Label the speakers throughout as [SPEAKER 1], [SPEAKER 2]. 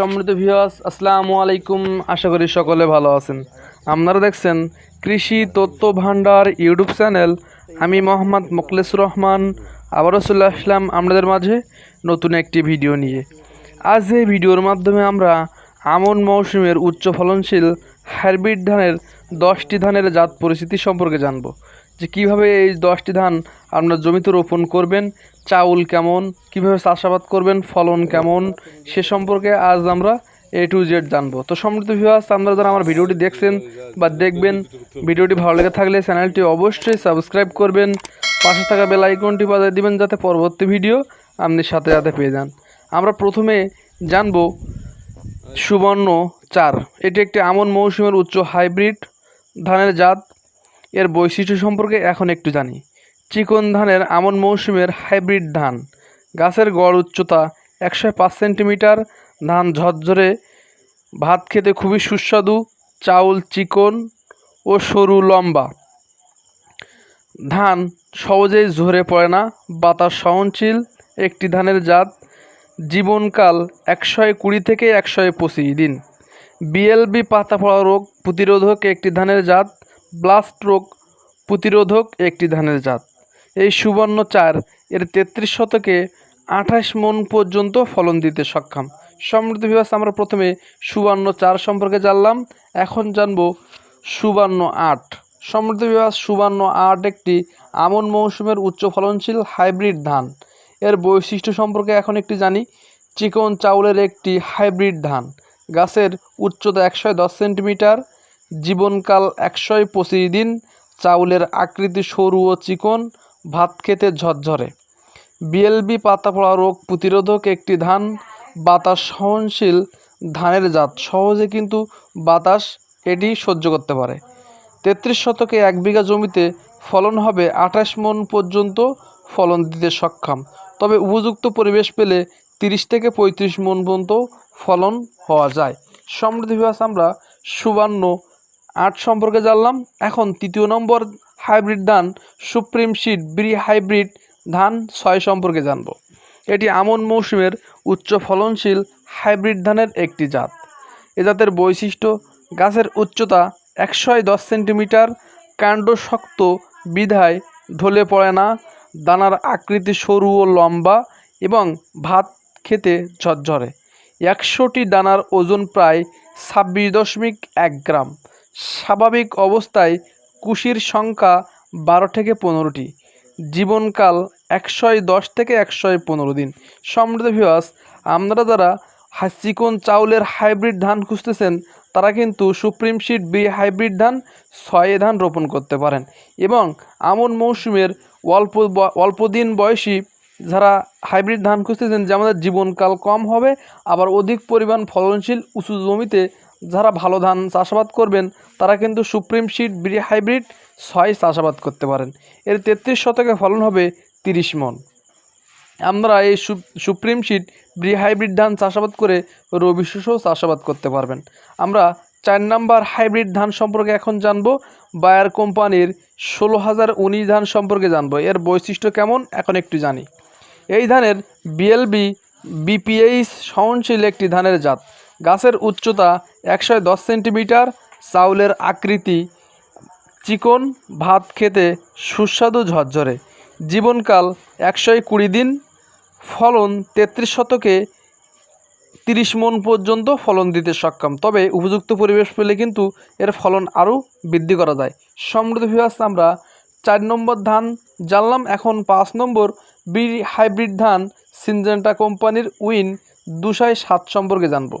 [SPEAKER 1] সম্মানিত ভিউয়ার্স আসসালামু আলাইকুম। আশা করি সকলে ভালো আছেন। আপনারা দেখছেন কৃষি তথ্য ভাণ্ডার ইউটিউব চ্যানেল। আমি মোহাম্মদ মোকলেসুর রহমান, আবারও চলে আসলাম আপনাদের মাঝে নতুন একটি ভিডিও নিয়ে। আজ এই ভিডিওর মাধ্যমে আমরা আমন মৌসুমের উচ্চ ফলনশীল হাইব্রিড ধানের দশটি ধানের জাত পরিস্থিতি সম্পর্কে জানব। যে কীভাবে এই দশটি ধান আপনার জমিতে রোপণ করবেন চাউল কেমন, কীভাবে চাষাবাদ করবেন, ফলন কেমন, সে সম্পর্কে আজ আমরা এ টু জেড জানব। তো সমৃদ্ধ ভিউয়ার্স আপনারা যারা আমার ভিডিওটি দেখছেন বা দেখবেন, ভিডিওটি ভালো লেগে থাকলে চ্যানেলটি অবশ্যই সাবস্ক্রাইব করবেন, পাশে থাকা বেল আইকনটি বাজায় দিবেন যাতে পরবর্তী ভিডিও আপনি সাথে সাথে পেয়ে যান। আমরা প্রথমে জানব সুবর্ণ চার। এটি একটি আমন মৌসুমের উচ্চ হাইব্রিড ধানের জাত। এর বৈশিষ্ট্য সম্পর্কে এখন একটু জানি। চিকন ধানের আমন মৌসুমের হাইব্রিড ধান। গাছের গড় উচ্চতা একশো পাঁচ সেন্টিমিটার। ধান ঝরঝরে, ভাত খেতে খুবই সুস্বাদু, চাউল চিকন ও সরু লম্বা। ধান সহজেই ঝরে পড়ে না, বাতাস সহনশীল একটি ধানের জাত। জীবনকাল একশো কুড়ি থেকে একশো পঁচিশ দিন। বিএলবি পাতা পড়া রোগ প্রতিরোধক একটি ধানের জাত, ব্লাস্ট রোগ প্রতিরোধক একটি ধানের জাত। এই সুবর্ণ চার এর তেত্রিশ শতকে আঠাশ মন পর্যন্ত ফলন দিতে সক্ষম। সমৃদ্ধ বিভাগ আমরা প্রথমে সুবর্ণ চার সম্পর্কে জানলাম, এখন জানব সুবর্ণ আট। সমৃদ্ধ বিভাগ সুবর্ণ আট একটি আমন মৌসুমের উচ্চ ফলনশীল হাইব্রিড ধান। এর বৈশিষ্ট্য সম্পর্কে এখন একটি জানি। চিকন চাউলের একটি হাইব্রিড ধান। গাছের উচ্চতা একশো দশ সেন্টিমিটার, জীবনকাল একশো পঁচিশ দিন, চাউলের আকৃতি সরু ও চিকন ভাত খেতে ঝরঝরে। বিএলবি পাতা পড়া রোগ প্রতিরোধক একটি ধান, বাতাস সহনশীল ধানের জাত। সহজে কিন্তু বাতাস এটি সহ্য করতে পারে। তেত্রিশ শতকে এক বিঘা জমিতে ফলন হবে আঠাশ মন পর্যন্ত ফলন দিতে সক্ষম। তবে উপযুক্ত পরিবেশ পেলে তিরিশ থেকে পঁয়ত্রিশ মন পর্যন্ত ফলন হওয়া যায়। সমৃদ্ধি বিভাগ আমরা সুবর্ণ আট সম্পর্কে জানলাম। এখন তৃতীয় নম্বর হাইব্রিড ধান, সুপ্রিম সিড ব্রি হাইব্রিড ধান ছয় সম্পর্কে জানব। এটি আমন মৌসুমের উচ্চ ফলনশীল হাইব্রিড ধানের একটি জাত। এ জাতের বৈশিষ্ট্য, গাছের উচ্চতা একশো দশ সেন্টিমিটার, কাণ্ড শক্ত, বিধায় ঢলে পড়ে না, দানার আকৃতি সরু ও লম্বা এবং ভাত খেতে ঝরঝরে। একশোটি দানার ওজন প্রায় ছাব্বিশ দশমিক এক গ্রাম। স্বাভাবিক অবস্থায় কুশির সংখ্যা বারো থেকে পনেরোটি। জীবনকাল একশয় দশ থেকে একশয় পনেরো দিন। সমৃদ্ধ ভিওয়াস আপনারা যারা চিকন চাউলের হাইব্রিড ধান খুঁজতেছেন, তারা কিন্তু সুপ্রিম সিড বি হাইব্রিড ধান, ছয়ে ধান রোপণ করতে পারেন। এবং আমন মৌসুমের অল্প অল্প দিন বয়সী যারা হাইব্রিড ধান খুঁজতেছেন, যে আমাদের জীবনকাল কম হবে, আবার অধিক পরিমাণ ফলনশীল উঁচু জমিতে যারা ভালো ধান চাষাবাদ করবেন, তারা কিন্তু সুপ্রিম সিড বি হাইব্রিড ছয় চাষাবাদ করতে পারেন। এর তেত্রিশ শতকে ফলন হবে তিরিশ মন। আমরা এই সুপ্রিম সিড ব্রি হাইব্রিড ধান চাষাবাদ করে রবি শস্যও চাষাবাদ করতে পারবেন। আমরা চার নাম্বার হাইব্রিড ধান সম্পর্কে এখন জানব। বায়ার কোম্পানির ষোলো হাজার উনিশ ধান সম্পর্কে জানব। এর বৈশিষ্ট্য কেমন? এখন একটু জানি। এই ধানের বিএলবি বিপিএইচ সহনশীল একটি ধানের জাত। গাছের উচ্চতা একশো দশ সেন্টিমিটার, চাউলের আকৃতি, চিকন ভাত খেতে সুস্বাদু ঝরঝরে। জীবনকাল একশো কুড়ি দিন, ফলন তেত্রিশ শতকে তিরিশ মন পর্যন্ত ফলন দিতে সক্ষম। তবে উপযুক্ত পরিবেশ পেলে কিন্তু এর ফলন আরও বৃদ্ধি করা যায়। সমৃদ্ধ বিভাগ আমরা চার নম্বর ধান জানলাম। এখন পাঁচ নম্বর বি হাইব্রিড ধান সিনজেন্টা কোম্পানির উইন দুশায় সাত সম্পর্কে জানব।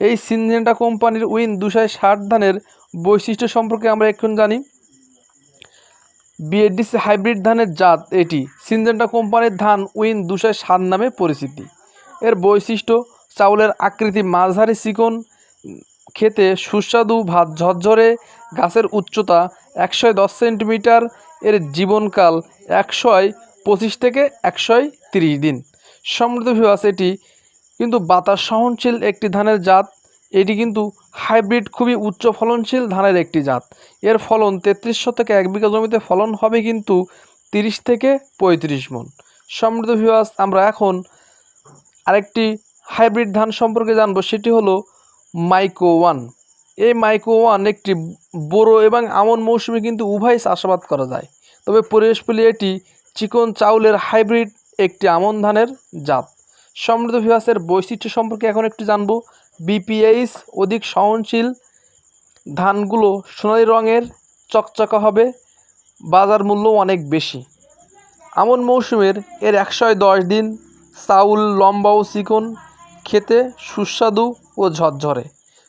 [SPEAKER 1] এই সিনজেন্টা কোম্পানির উইন দুশায় ষাট ধানের বৈশিষ্ট্য সম্পর্কে আমরা এখন জানি। বিএডিসি হাইব্রিড ধানের জাত এটি। সিনজেন্টা কোম্পানির ধান উইন দুশো সাত নামে পরিচিতি। এর বৈশিষ্ট্য, চাউলের আকৃতি মাঝারি চিকন, খেতে সুস্বাদু, ভাত ঝরঝরে, গাছের উচ্চতা একশো দশ সেন্টিমিটার, এর জীবনকাল একশয় পঁচিশ থেকে একশয় তিরিশ দিন। সমৃদ্ধ ভিবাস এটি কিন্তু বাতাস সহনশীল একটি ধানের জাত। এটি কিন্তু হাইব্রিড খুবই উচ্চ ফলনশীল ধানের একটি জাত। এর ফলন তেত্রিশশো থেকে এক বিঘা জমিতে ফলন হবে কিন্তু তিরিশ থেকে পঁয়ত্রিশ মন। সমৃদ্ধ ভিবাস আমরা এখন আরেকটি হাইব্রিড ধান সম্পর্কে জানব, সেটি হলো মাইকো ওয়ান। এই মাইকো ওয়ান একটি বোরো এবং আমন মৌসুমে কিন্তু উভয় চাষাবাদ করা যায়। তবে পরিবেশপল্লী এটি চিকন চাউলের হাইব্রিড একটি আমন ধানের জাত। সমৃদ্ধ ভিভাসের বৈশিষ্ট্য সম্পর্কে এখন একটু জানব। বিপিএইচ অধিক সহনশীল ধানগুলো সোনালি রঙের চকচকা হবে, বাজার মূল্য অনেক বেশি। আমন মৌসুমের এর একশো দশ দিন চাউল, লম্বা ও চিকন খেতে সুস্বাদু ও ঝরঝরে।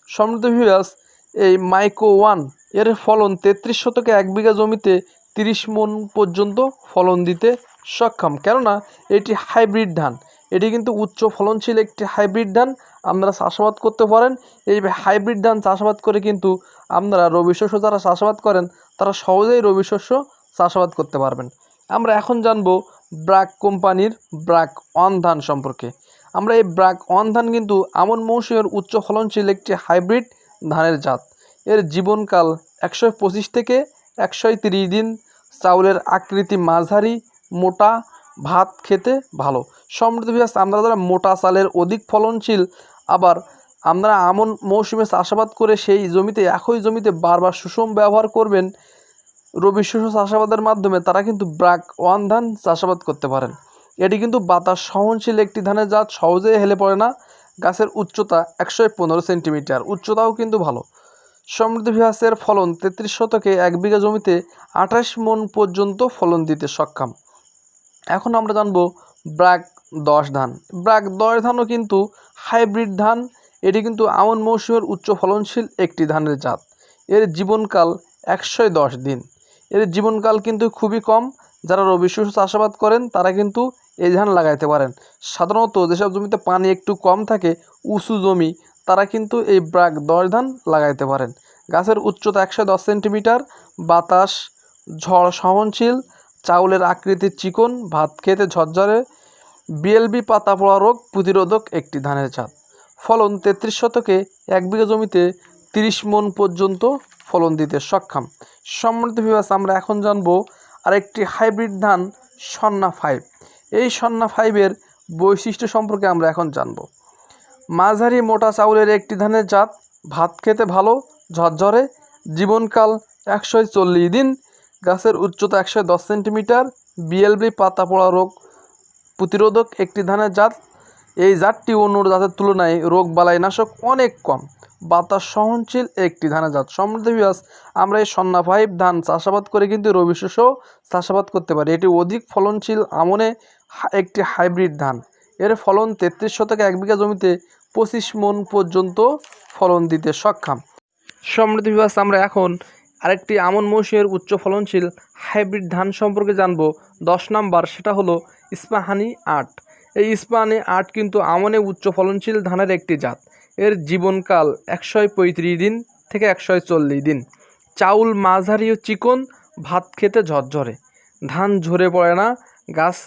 [SPEAKER 1] সমৃদ্ধ ভিভাস এই মাইকো ওয়ানের ফলন তেত্রিশ শতকে এক বিঘা জমিতে তিরিশ মন পর্যন্ত ফলন দিতে সক্ষম। কেননা, এটি হাইব্রিড ধান। এটি কিন্তু উচ্চ ফলনশীল একটি হাইব্রিড ধান। আপনারা চাষাবাদ করতে পারেন। এই হাইব্রিড ধান চাষাবাদ করে কিন্তু আপনারা রবি শস্য যারা চাষাবাদ করেন, তারা সহজেই রবি শস্য চাষাবাদ করতে পারবেন। আমরা এখন জানব ব্রাক কোম্পানির ব্রাক অন ধান সম্পর্কে। আমরা এই ব্রাক অন ধান কিন্তু আমন মৌসুমের উচ্চ ফলনশীল একটি হাইব্রিড ধানের জাত। এর জীবনকাল একশো পঁচিশ থেকে একশো তিরিশ দিন। চাউলের আকৃতি মাঝারি, মোটা, ভাত খেতে ভালো। সমৃদ্ধ বিকাশ আমরা যারা মোটা চালের অধিক ফলনশীল, আবার আমরা আমন মৌসুমে চাষাবাদ করে সেই জমিতে, একই জমিতে বারবার সুষম ব্যবহার করবেন, রবি শস্য চাষাবাদের মাধ্যমে, তারা কিন্তু ব্রাক ওয়ান ধান চাষাবাদ করতে পারেন। এটি কিন্তু বাতাস সহনশীল একটি ধানের জাত, সহজেই হেলে পড়ে না। গাছের উচ্চতা একশো পনেরো সেন্টিমিটার, উচ্চতাও কিন্তু ভালো। সমৃদ্ধ ভিহাসের ফলন তেত্রিশ শতকে এক বিঘা জমিতে আঠাশ মন পর্যন্ত ফলন দিতে সক্ষম। এখন আমরা জানব ব্রাক দশ ধান। ব্রাক দশ ধানও কিন্তু হাইব্রিড ধান। এটি কিন্তু আমন মৌসুমের উচ্চ ফলনশীল একটি ধানের জাত। এর জীবনকাল একশো দশ দিন। এর জীবনকাল কিন্তু খুবই কম। যারা রবি শস্য চাষাবাদ করেন, তারা কিন্তু এই ধান লাগাইতে পারেন। সাধারণত যেসব জমিতে পানি একটু কম থাকে, উঁচু জমি, তারা কিন্তু এই ব্রাক দশ ধান লাগাইতে পারেন। গাছের উচ্চতা একশো দশ সেন্টিমিটার, বাতাস, ঝড় সহনশীল, চাউলের আকৃতি চিকন, ভাত খেতে ঝরঝরে বিএলবি পাতা পড়া রোগ প্রতিরোধক একটি ধানের জাত ফলন তেত্রিশ শতকে এক বিঘা জমিতে তিরিশ মন পর্যন্ত ফলন দিতে সক্ষম। সমৃদ্ধ বিভাস আমরা এখন জানব আরেকটি হাইব্রিড ধান, সন্না ফাইভ এই সন্না ফাইভের বৈশিষ্ট্য সম্পর্কে আমরা এখন জানব। মাঝারি মোটা চাউলের একটি ধানের জাত, ভাত খেতে ভালো, ঝরঝরে, জীবনকাল একশো চল্লিশ দিন, গাছের উচ্চতা একশো দশ সেন্টিমিটার, বিএলবি পাতা পড়া রোগ প্রতিরোধক একটি ধানের জাত। এই জাতটি অন্য জাতের তুলনায় রোগ বালাইনাশক অনেক কম। বাতাস সহনশীল একটি ধানের জাত। সমৃদ্ধ বিভাস আমরা এই সন্না ফাইভ ধান চাষাবাদ করে কিন্তু রবি শস্য চাষাবাদ করতে পারি। এটি অধিক ফলনশীল আমনে একটি হাইব্রিড ধান। এর ফলন তেত্রিশ শতকে এক বিঘা জমিতে পঁচিশ মন পর্যন্ত ফলন দিতে সক্ষম। সমৃদ্ধ বিভাস আমরা এখন আরেকটি আমন মৌসুমের উচ্চ ফলনশীল হাইব্রিড ধান সম্পর্কে জানব। দশ নাম্বার, সেটা হলো ইস্পাহানি আট। এই ইস্পাহানি আট কিন্তু আমনে উচ্চ ফলনশীল ধানের একটি জাত। এর জীবনকাল একশো পঁয়ত্রিশ দিন থেকে একশো চল্লিশ দিন। চাউল, মাঝারি ও চিকন ভাত খেতে ঝরঝরে। ধান ঝরে পড়ে না, গাছ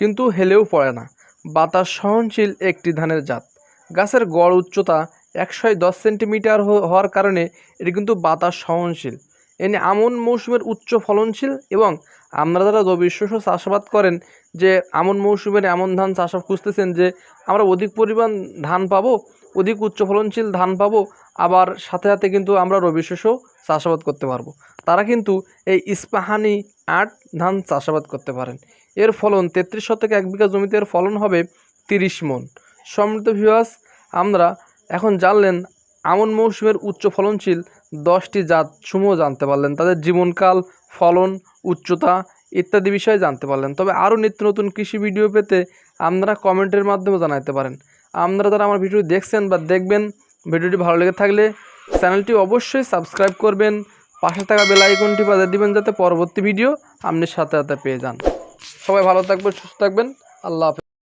[SPEAKER 1] কিন্তু হেলেও পড়ে না। বাতাস সহনশীল একটি ধানের জাত। গাছের গড় উচ্চতা একশো দশ সেন্টিমিটার হওয়ার কারণে এটি কিন্তু বাতাস সহনশীল। এনে আমন মৌসুমের উচ্চ ফলনশীল এবং আমরা যারা রবি শস্য চাষাবাদ করেন যে আমন মৌসুমের এমন ধান চাষ খুঁজতেছেন যে আমরা অধিক পরিমাণ ধান পাবো, অধিক উচ্চ ফলনশীল ধান পাবো, আবার সাথে সাথে কিন্তু আমরা রবি শস্য চাষাবাদ করতে পারব। তারা কিন্তু এই ইস্পাহানি আট ধান চাষাবাদ করতে পারেন। এর ফলন তেত্রিশ শতকে এক বিঘা জমিতে এর ফলন হবে তিরিশ মন। সমৃদ্ধ ভিওয়াস আমরা এখন জানলেন আমন মৌসুমের উচ্চ ফলনশীল দশটি জাত সমূহ জানতে পারলেন। তাদের জীবনকাল, ফলন, উচ্চতা ইত্যাদি বিষয়ে জানতে পারলেন। তবে আরও নিত্য নতুন কৃষি ভিডিও পেতে আপনারা কমেন্টের মাধ্যমে জানাতে পারেন। আপনারা যারা আমার ভিডিও দেখছেন বা দেখবেন, ভিডিওটি ভালো লেগে থাকলে চ্যানেলটি অবশ্যই সাবস্ক্রাইব করবেন, পাশে থাকা বেল আইকনটি বাজিয়ে দিবেন যাতে পরবর্তী ভিডিও আপনি সাথে সাথে পেয়ে যান। সবাই ভালো থাকবেন, সুস্থ থাকবেন। আল্লাহ হাফেজ।